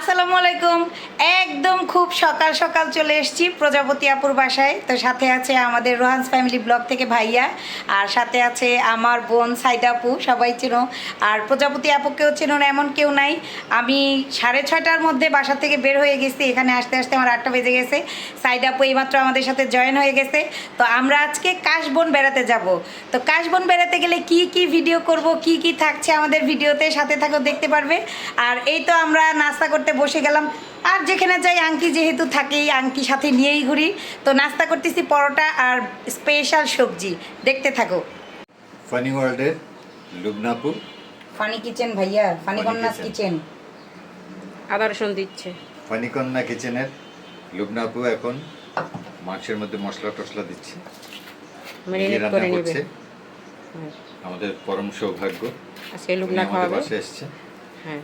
আসসালামু আলাইকুম। একদম খুব সকাল সকাল চলে এসেছি প্রজাপতি আপুর বাসায়। তো সাথে আছে আমাদের রোহান্স ফ্যামিলি ব্লগ থেকে ভাইয়া, আর সাথে আছে আমার বোন সাইদা আপু, সবাই চেনো। আর প্রজাপতি আপুকেও চেনো না, এমন কেউ নাই। আমি সাড়ে ছয়টার মধ্যে বাসা থেকে বের হয়ে গেছি, এখানে আসতে আসতে আমার আটটা বেজে গেছে। সাইদা আপু এইমাত্র আমাদের সাথে জয়েন হয়ে গেছে। তো আমরা আজকে কাশবন বেড়াতে যাব। তো কাশবন বেড়াতে গেলে কি কি ভিডিও করব, কি কি থাকছে আমাদের ভিডিওতে, সাথে থাকো, দেখতে পারবে। আর এই তো আমরা নাস্তা করতে বসে গেলাম। আর যেখানে যাই আংটি যেহেতু থাকেই আংটি সাথে নিয়েই ঘুরি। তো নাস্তা করতেছি পরোটা আর স্পেশাল সবজি। দেখতে থাকো। ফানি ওয়ার্ল্ডের লুবনাপুর। ফানি কিচেন ভাইয়া ফানি কন্যাস। কিচেন আদা রসুন দিচ্ছে। ফানিকন্যা কিচেনের লুবনাপু এখন মাংসের মধ্যে মশলা টসলা দিচ্ছে। নিজে রান্না করে নেবে। করছে। আমাদের পরম সৌভাগ্য। আজকে লুবনা খাওয়াবে। এসছে। হ্যাঁ।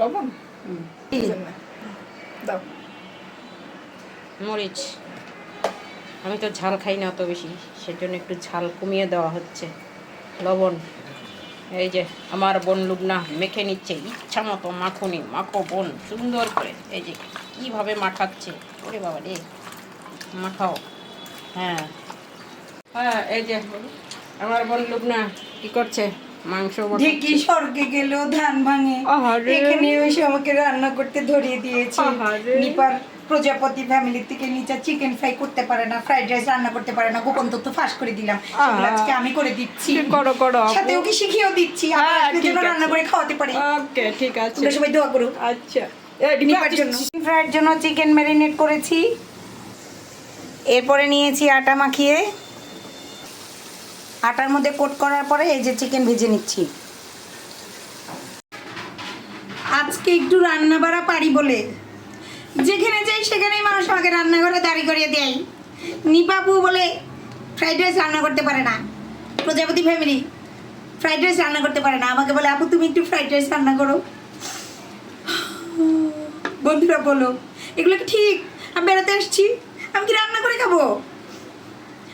লবণ? দাও। মরিচ। আমি তো ঝাল খাই না অত বেশি সেজন্য একটু ঝাল কমিয়ে দেওয়া হচ্ছে। লবণ। এই যে আমার বোন লুবনা মেখে নিচ্ছে ইচ্ছা মতো মাখুনি মাখো বোন সুন্দর করে। এই যে কীভাবে মাখাচ্ছে ওরে বাবা রে মাখাও। হ্যাঁ। হ্যাঁ এই যে আমার বোন লুবনা কী করছে? মাংস ঢেকি স্বর্গে গেলেও ধান ভাঙে। এখানে এসে আমাকে রান্না করতে ধরিয়ে দিয়েছে। নিপার প্রজাপতি ফ্যামিলি থেকে নিচে চিকেন ফ্রাই করতে পারে না ফ্রাইড রাইস রান্না করতে পারে না গোপন তথ্য ফাঁস করে দিলাম। আজকে আমি করে দিচ্ছি। করো, করো, সাথে ওকে শিখিয়েও দিচ্ছি। হ্যাঁ। রান্না করে খাওয়াতে পারি। ওকে ঠিক আছে। তোমরা সবাই দোয়া করো। আচ্ছা। নিপার জন্য। চিকেন ফ্রাইয়ের জন্য চিকেন ম্যারিনেট করেছি। এরপরে নিয়েছি আটা মাখিয়ে। আটার মধ্যে কোট করার পরে এই যে চিকেন ভেজে নিচ্ছি। আজকে একটু রান্না বাড়া পারি বলে। যেখানে যাই সেখানেই মানুষ আমাকে রান্নাঘরে দাঁড়ি করিয়ে দেয়। নিপাপু বলে ফ্রাইড রাইস রান্না করতে পারে না। প্রজাপতি ফ্যামিলি ফ্রাইড রাইস রান্না করতে পারে না। আমাকে বলে, আপু, তুমি একটু ফ্রাইড রাইস রান্না করো। বন্ধুরা, বলো, এগুলো ঠিক? আমি বেড়াতে আসছি। আমি কি রান্না করে খাব?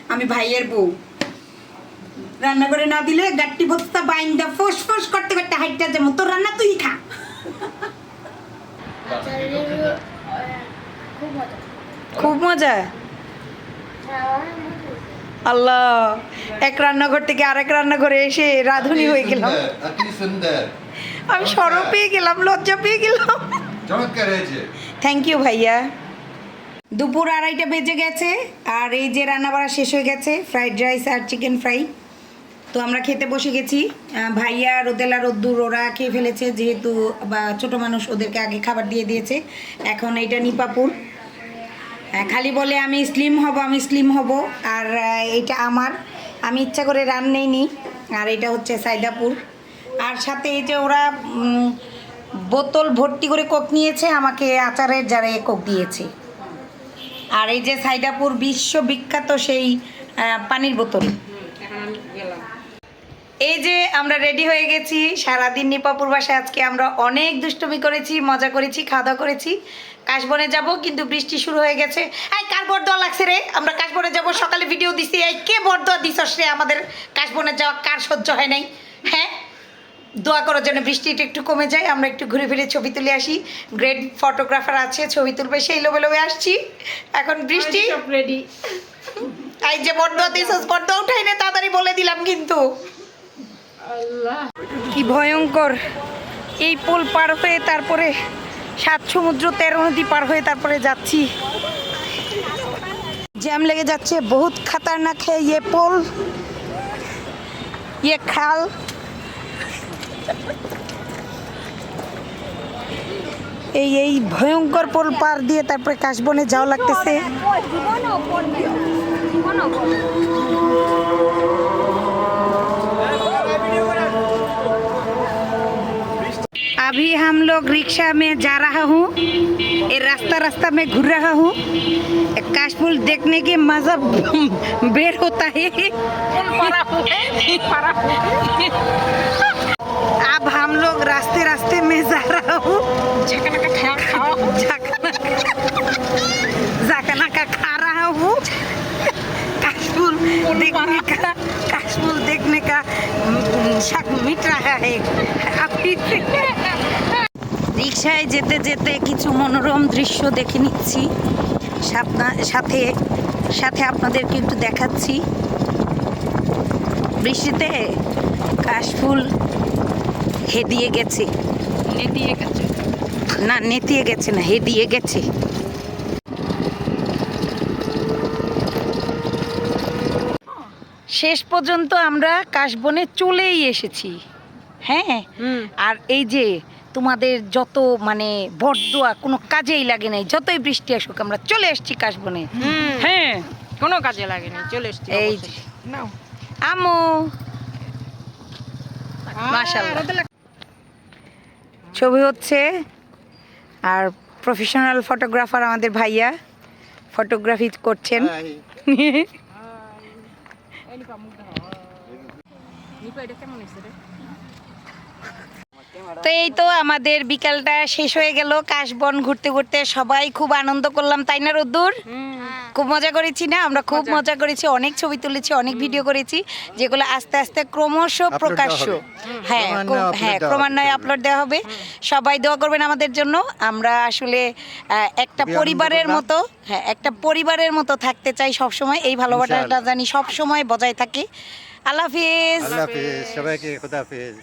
আমি ভাইয়ের বউ। রান্না করে না দিলে গাট্টি বস্তা বাইন্দা ফোস ফোস করতে করতে হাইটটা যেমন, তোর রান্না তুই খা। খুব মজা। আল্লাহ, এক রান্নাঘর থেকে আরেক রান্নাঘরে এসে রাঁধুনি হয়ে গেলাম। আমি সরব পেয়ে গেলাম, লজ্জা পেয়ে গেলাম। থ্যাংক ইউ ভাইয়া। দুপুর আড়াইটা বেজে গেছে, আর এই যে রান্না বাড়া শেষ হয়ে গেছে ফ্রাইড রাইস আর চিকেন ফ্রাই তো আমরা খেতে বসে গেছি। ভাইয়া, রোদেলা, রোদ্দুর, ওরা খেয়ে ফেলেছে, যেহেতু বা ছোট মানুষ ওদেরকে আগে খাবার দিয়ে দিয়েছে। এখন এইটা নিপাপুর। খালি বলে আমি স্লিম হব, আমি স্লিম হব, আর এইটা আমার। আমি ইচ্ছা করে রান নেইনি, আর এটা হচ্ছে সাইদাপুর। আর সাথে এই যে ওরা বোতল ভর্তি করে কোক নিয়েছে, আমাকে আচারের জারে কোক দিয়েছে। আর এই যে সাইদাপুর বিশ্ববিখ্যাত সেই পানির বোতল। এই যে আমরা রেডি হয়ে গেছি সারাদিন নিপাপুর বাসায় আজকে আমরা অনেক দুষ্টুমি করেছি মজা করেছি খাওয়া দাওয়া করেছি। কাশবনে যাব কিন্তু বৃষ্টি শুরু হয়ে গেছে। এই কার বরদোয়া লাগছে রে? আমরা কাশবনে যাব সকালে ভিডিও দিছি। এই কে বরদোয়া দিছস রে? আমাদের কাশবনে যাওয়া কার সহ্য হয় নাই। হ্যাঁ? দোয়া করার জন্য বৃষ্টিটা একটু কমে যায় আমরা একটু ঘুরে ফিরে ছবি তুলে আসি। গ্রেট ফটোগ্রাফার আছে ছবি তুলবে সেই লোভে লোভে আসছি। এখন বৃষ্টি? রেডি এই যে বরদোয়া দিছস বরদোয়া উঠাই না তাড়াতাড়ি বলে দিলাম কিন্তু। কি ভয়ঙ্কর। এই পোল পার হয়ে তারপরে সাত সমুদ্র, তেরো নদী পার হয়ে তারপরে যাচ্ছি। জ্যাম লেগে যাচ্ছে, বহুত খাতারনাক হে ইয়ে পোল ইয়ে খাল। এই এই ভয়ঙ্কর পোল পার দিয়ে তারপরে কাশবনে যাওয়া লাগতেছে। अभी हम लोग रिक्शा में जा रहा हूँ। ये रास्ता रास्ता में घूर रहा हूँ। काशफुल देखने के मज़ा बेर होता है। अब हम लोग रास्ते रास्ते में जा रहा हूँ। जाकना का खा रहा हूँ। काशफुल देखने का काशफुल देखने का शक मिट रहा है। अभी রিক্সায় যেতে যেতে কিছু মনোরম দৃশ্য দেখে নিচ্ছি। সাথে সাথে আপনাদেরকে একটু দেখাচ্ছি। বৃষ্টিতে কাশফুল হেদিয়ে গেছে। নেতিয়ে গেছে। না নেতিয়ে গেছে না হেদিয়ে গেছে। শেষ পর্যন্ত আমরা কাশবনে চলেই এসেছি। হ্যাঁ আর এই যে তোমাদের যত মানে বরদোয়া কোনো কাজেই লাগে নাই। যতই বৃষ্টি আসুক আমরা চলে এসেছি কাশবনে। হ্যাঁ। কোনো কাজে লাগেনি চলে এসছি এই। নাও। আমো। মাশাআল্লাহ। ছবি হচ্ছে আর প্রফেশনাল ফটোগ্রাফার আমাদের ভাইয়া ফটোগ্রাফি করছেন। কেমন হয়েছে রে? তো এই তো আমাদের বিকালটা শেষ হয়ে গেল। কাশবন ঘুরতে ঘুরতে সবাই খুব আনন্দ করলাম তাই না রোদ্দুর? খুব মজা করেছি না? আমরা খুব মজা। করেছি অনেক ছবি তুলেছি অনেক ভিডিও করেছি যেগুলো আস্তে আস্তে ক্রমশ প্রকাশ্য। হ্যাঁ হ্যাঁ ক্রমান্বয়ে আপলোড দেওয়া হবে। সবাই দোয়া করবেন আমাদের জন্য। আমরা আসলে আহ, একটা পরিবারের মতো হ্যাঁ একটা পরিবারের মতো থাকতে চাই সব সময় এই ভালোবাসাটা। জানি সবসময় বজায় থাকে। আল্লাহ হাফিজ। আল্লাহ হাফিজ। সবাইকে খোদা হাফিজ।